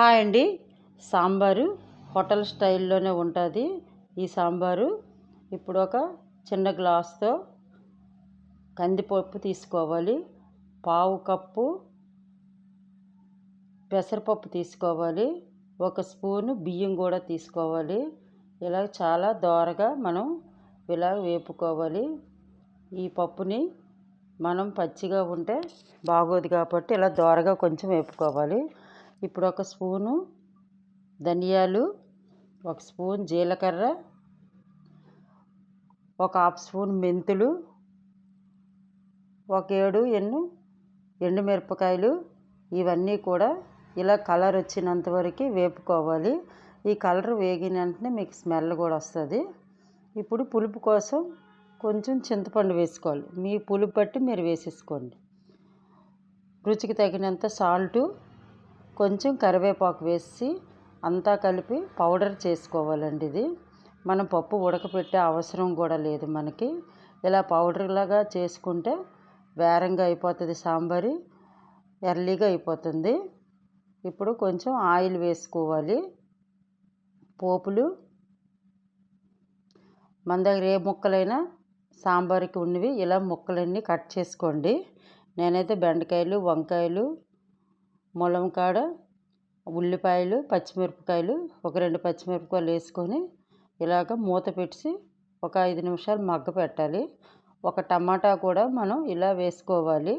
Hi అండి. Sambar hotel స్టైల్లోనే ఉంటుంది ఈ సాంబారు. ఇప్పుడు ఒక చిన్న గ్లాస్తో కందిపప్పు తీసుకోవాలి. పావు కప్పు పెసరపప్పు తీసుకోవాలి. ఒక స్పూను బియ్యం కూడా తీసుకోవాలి. ఇలా చాలా దోరగా మనం ఇలా వేపుకోవాలి. ఈ పప్పుని మనం పచ్చిగా ఉంటే బాగోదు కాబట్టి ఇలా దోరగా కొంచెం వేపుకోవాలి. ఇప్పుడు ఒక స్పూను ధనియాలు ఒక స్పూన్ జీలకర్ర ఒక హాఫ్ స్పూన్ మెంతులు ఒక ఏడు ఎన్ను ఎండుమిరపకాయలు. ఇవన్నీ కూడా ఇలా కలర్ వచ్చినంత వరకు వేపుకోవాలి. ఈ కలర్ వేగిన వెంటనే మీకు స్మెల్ కూడా వస్తుంది. ఇప్పుడు పులుపు కోసం కొంచెం చింతపండు వేసుకోవాలి. మీ పులుపు బట్టి మీరు వేసేసుకోండి. రుచికి తగినంత సాల్టు కొంచెం కరివేపాకు వేసి అంతా కలిపి పౌడర్ చేసుకోవాలండి ఇది. మనం పప్పు ఉడకపెట్టే అవసరం కూడా లేదు మనకి. ఇలా పౌడర్లాగా చేసుకుంటే వేరంగా అయిపోతుంది సాంబారి ఎర్లీగా అయిపోతుంది. ఇప్పుడు కొంచెం ఆయిల్ వేసుకోవాలి. పోపులు మన దగ్గర ఏ ముక్కలైనా సాంబార్కి ఉన్నవి ఇలా ముక్కలన్నీ కట్ చేసుకోండి. నేనైతే బెండకాయలు వంకాయలు ములంకాడ ఉల్లిపాయలు పచ్చిమిరపకాయలు ఒక రెండు పచ్చిమిరపకాయలు వేసుకొని ఇలాగ మూత పెట్టి ఒక ఐదు నిమిషాలు మగ్గ పెట్టాలి. ఒక టమాటా కూడా మనం ఇలా వేసుకోవాలి.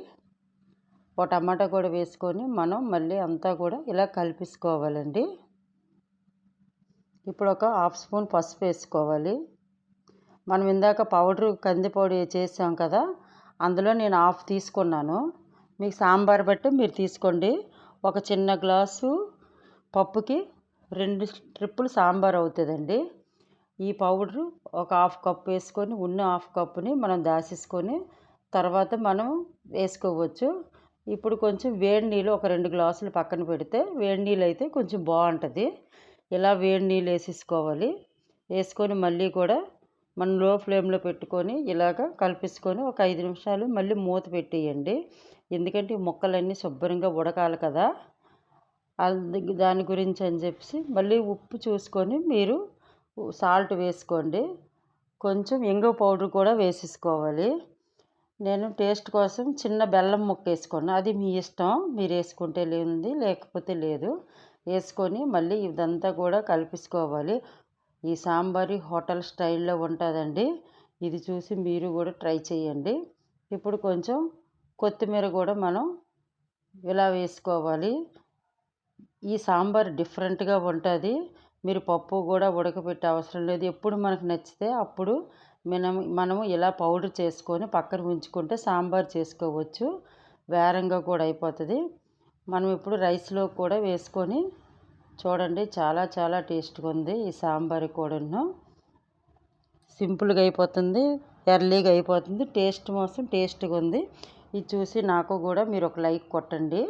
ఒక టమాటా కూడా వేసుకొని మనం మళ్ళీ అంతా కూడా ఇలా కలిపేసుకోవాలండి. ఇప్పుడు ఒక హాఫ్ స్పూన్ పసుపు వేసుకోవాలి. మనం ఇందాక పౌడర్ కంది పొడి చేసాం కదా అందులో నేను హాఫ్ తీసుకున్నాను. మీకు సాంబార్ బట్టి మీరు తీసుకోండి. ఒక చిన్న గ్లాసు పప్పుకి రెండు ట్రిప్పులు సాంబార్ అవుతుందండి. ఈ పౌడరు ఒక హాఫ్ కప్ వేసుకొని ఉన్న హాఫ్ కప్పుని మనం దాసేసుకొని తర్వాత మనం వేసుకోవచ్చు. ఇప్పుడు కొంచెం వేడి నీళ్ళు ఒక రెండు గ్లాసులు పక్కన పెడితే వేడి నీళ్ళు అయితే కొంచెం బాగుంటుంది. ఇలా వేడి నీళ్ళు వేసేసుకోవాలి. వేసుకొని మళ్ళీ కూడా మనం లో ఫ్లేమ్లో పెట్టుకొని ఇలాగ కలిపేసుకొని ఒక ఐదు నిమిషాలు మళ్ళీ మూత పెట్టేయండి. ఎందుకంటే ఈ ముక్కలన్నీ శుభ్రంగా ఉడకాలి కదా. దాని గురించి అని చెప్పి మళ్ళీ ఉప్పు చూసుకొని మీరు సాల్ట్ వేసుకోండి. కొంచెం ఇంగువ పౌడర్ కూడా వేసేసుకోవాలి. నేను టేస్ట్ కోసం చిన్న బెల్లం ముక్క వేసుకున్నాను అది మీ ఇష్టం. మీరు వేసుకుంటే లేదు లేకపోతే లేదు. వేసుకొని మళ్ళీ ఇదంతా కూడా కలిపేసుకోవాలి. ఈ సాంబారి హోటల్ స్టైల్లో ఉంటుందండి. ఇది చూసి మీరు కూడా ట్రై చేయండి. ఇప్పుడు కొంచెం కొత్తిమీర కూడా మనం ఇలా వేసుకోవాలి. ఈ సాంబార్ డిఫరెంట్గా ఉంటుంది. మీరు పప్పు కూడా ఉడకబెట్టే అవసరం లేదు. ఎప్పుడు మనకు నచ్చితే అప్పుడు మనం మనము ఇలా పౌడర్ చేసుకొని పక్కన ఉంచుకుంటే సాంబార్ చేసుకోవచ్చు. వేరంగా కూడా అయిపోతుంది. మనం ఇప్పుడు రైస్లో కూడా వేసుకొని చూడండి చాలా చాలా టేస్ట్గా ఉంది ఈ సాంబార్ కూడాను. సింపుల్గా అయిపోతుంది ఎర్లీగా అయిపోతుంది టేస్ట్ మాత్రం టేస్ట్గా ఉంది. ఇది చూసి నాకు కూడా మీరు ఒక లైక్ కొట్టండి.